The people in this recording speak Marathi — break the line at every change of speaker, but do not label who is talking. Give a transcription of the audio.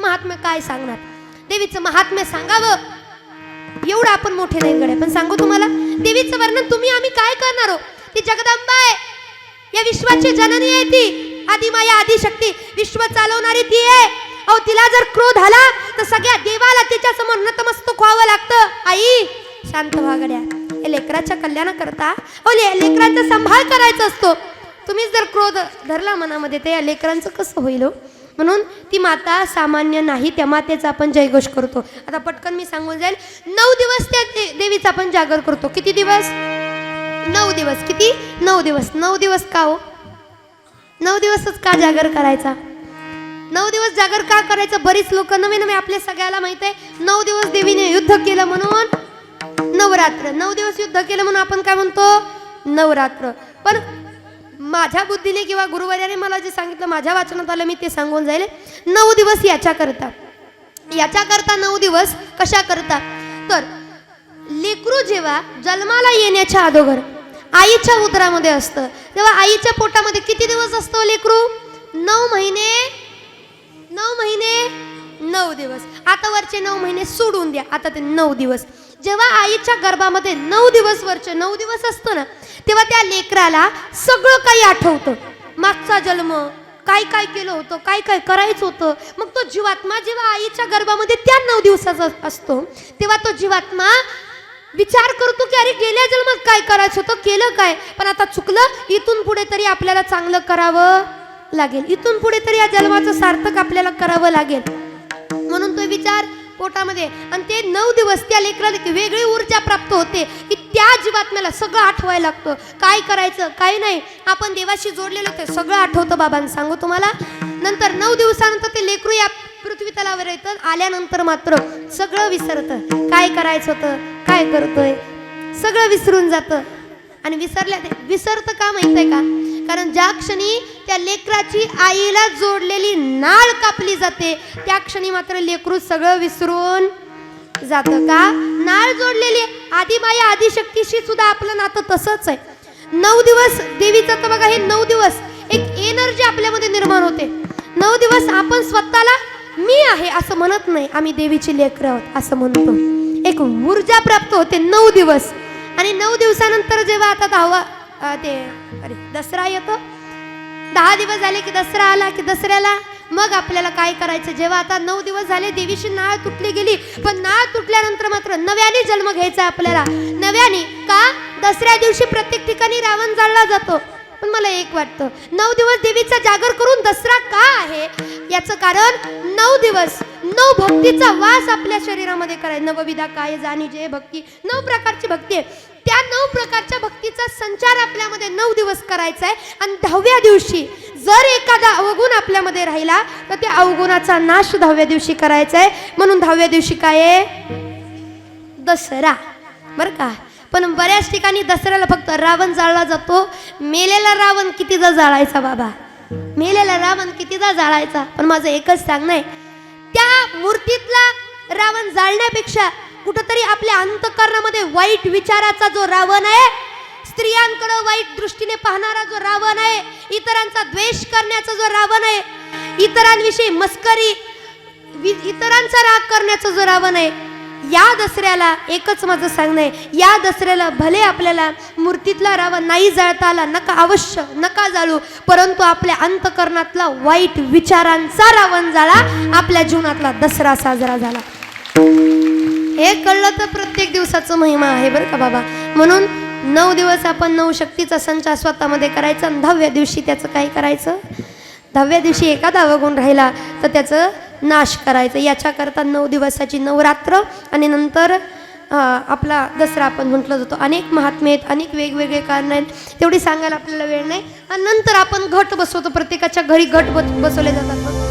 महात्म्य काय सांगणार? देवीचं महात्म्य सांगावं? एवढं आपण मोठे नाही गडे पण सांगू तुम्हाला देवीचं वर्णन तुम्ही आम्ही काय करणार हो? ती जगदंबा आहे. या विश्वाची जननी आहे ती. आदिमाया आदिशक्ती विश्व चालवणारी ती आहे. अहो तिला जर क्रोध आला तर सगळ्या देवाला तिच्या समोर नतमस्तक व्हावं लागतं. आई शांत वागड्या गड्या. या लेकराच्या कल्याणाकरता अहो लेकरांचा सांभाळ करायचा असतो. तुम्हीच जर क्रोध धरला मनामध्ये ते या लेकरांचं कसं होईल हो? म्हणून ती माता सामान्य नाही त्या मातेचा आपण जयघोष करतो. आता पटकन मी सांगून जाईल. नऊ दिवस त्या दे- देवीचा आपण जागर करतो. किती दिवस? नऊ दिवस. किती? नऊ दिवस. नऊ दिवस का हो? नऊ दिवसच का जागर करायचा? नऊ दिवस जागर का करायचं? बरीच लोक नवे नवे आपल्या सगळ्याला माहीत आहे. नऊ दिवस देवीने युद्ध केलं म्हणून नवरात्र. नऊ दिवस युद्ध केलं म्हणून आपण काय म्हणतो? नवरात्र. पण माझ्या बुद्धीने किंवा गुरुवर्याने मला जे सांगितलं माझ्या वाचनात आलं मी ते सांगून जाईल. नऊ दिवस याच्या करता. याच्या करता नऊ दिवस कशा करता? तर लेकरू जेव्हा जन्माला येण्याच्या अगोदर आईच्या उदरामध्ये असतं तेव्हा आईच्या पोटामध्ये किती दिवस असतो लेकरू? नऊ महिने नऊ महिने नऊ दिवस. आता वरचे नऊ महिने सोडून द्या. आता ते नऊ दिवस. जेव्हा आईच्या गर्भामध्ये नऊ दिवस वरचे नऊ दिवस असतो ना तेव्हा त्या लेकराला सगळं काही आठवतं. मागचा जन्म काय काय केलं होतं काय काय करायचं होतं. मग तो जीवात्मा जेव्हा आईच्या गर्भामध्ये त्या नऊ दिवसाचा असतो तेव्हा तो जीवात्मा विचार करतो की अरे गेल्या जन्मात काय करायचं होतं? केलं काय? पण आता चुकलं इथून पुढे तरी आपल्याला चांगलं करावं लागेल. इथून पुढे तरी या जन्माचं सार्थक आपल्याला करावं लागेल. म्हणून तो विचार पोटामध्ये. आणि ते नऊ दिवस त्या लेकराला एक वेगळी ऊर्जा प्राप्त होते. की त्या जीवात्म्याला सगळं आठवायला लागतं. काय करायचं? काय नाही. आपण देवाशी जोडलेलं ते सगळं आठवतं बाबांनी. सांगू तुम्हाला? नंतर नऊ दिवसानंतर ते लेकरू या पृथ्वी तलावर येतं. आल्यानंतर मात्र सगळं विसरतं. काय करायचं होतं? काय करतोय? सगळं विसरून जातं. आणि विसरल्या विसरतं का माहीत आहे का? कारण ज्या क्षणी त्या लेकराची आईला जोडलेली नाळ कापली जाते त्या क्षणी मात्र लेकरू सगळं विसरून जातं का? नाळ जोडलेली आधी माया आदिशक्तीशी सुद्धा आपलं नातं तसंच आहे. नऊ दिवस देवीचं तर बघा हे नऊ दिवस एक एनर्जी आपल्यामध्ये निर्माण होते. नऊ दिवस आपण स्वतःला मी आहे असं म्हणत नाही आम्ही देवीची लेकरं आहोत असं म्हणतो. एक ऊर्जा प्राप्त होते नऊ दिवस. आणि नऊ दिवसानंतर जेव्हा आता दहावा ते अरे दसरा येतो. दहा दिवस झाले की दसरा आला की दसऱ्याला मग आपल्याला काय करायचं? जेव्हा आता नऊ दिवस झाले देवीची नाळ तुटली गेली. पण नाळ तुटल्यानंतर मात्र नव्याने जन्म घ्यायचा आपल्याला. नव्याने का? दसऱ्या दिवशी प्रत्येक ठिकाणी रावण जाळला जातो. पण मला एक वाटतं नऊ दिवस देवीचा जागर करून दसरा का आहे? याचं कारण नऊ दिवस नऊ भक्तीचा वास आपल्या शरीरामध्ये करायचा नवविधा काय जाणी जे भक्ती? नऊ प्रकारची भक्ती आहे. त्या नऊ प्रकारच्या भक्तीचा संचार आपल्यामध्ये नऊ दिवस करायचा आहे. आणि दहाव्या दिवशी जर एखादा अवगुण आपल्यामध्ये राहिला तर त्या अवगुणाचा नाश दहाव्या दिवशी करायचा आहे. म्हणून दहाव्या दिवशी काय आहे? दसरा. बरं का? पण बऱ्याच ठिकाणी दसऱ्याला फक्त रावण जाळला जातो. मेलेला रावण कितीदा जाळायचा बाबा? मेलेला रावण कितीदा जाळायचा? पण माझं एकच सांगणं आहे. त्या मूर्तीतला रावण जाळण्यापेक्षा कुठंतरी आपल्या अंतकरणामध्ये वाईट विचाराचा जो रावण आहे स्त्रियांकडे वाईट दृष्टीने पाहणारा जो रावण आहे इतरांचा द्वेष करण्याचा जो रावण आहे इतरांविषयी मस्करी वि- इतरांचा राग करण्याचा जो रावण आहे या दसऱ्याला एकच माझं सांगणं आहे या दसऱ्याला भले आपल्याला मूर्तीतला रावण नाही जाळता आला नका अवश्य नका जाळू परंतु आपल्या अंतकरणातला वाईट विचारांचा रावण जाळा आपल्या जीवनातला दसरा साजरा झाला. हे कळलं तर प्रत्येक दिवसाचं महिमा आहे बरं का बाबा. म्हणून नऊ दिवस आपण नऊ शक्तीचा संचार स्वतःमध्ये करायचा आणि दहाव्या दिवशी त्याचं काय करायचं? दहाव्या दिवशी एखादा अवगुण राहिला तर त्याचं नाश करायचं. याच्याकरता नऊ दिवसाची नवरात्र आणि नंतर आपला दसरा आपण म्हटलं जातो. अनेक महात्मे आहेत अनेक वेगवेगळे कारण आहेत. तेवढी सांगायला आपल्याला वेळ नाही. आणि नंतर आपण घट बसवतो. प्रत्येकाच्या घरी घट बस बसवले जातात.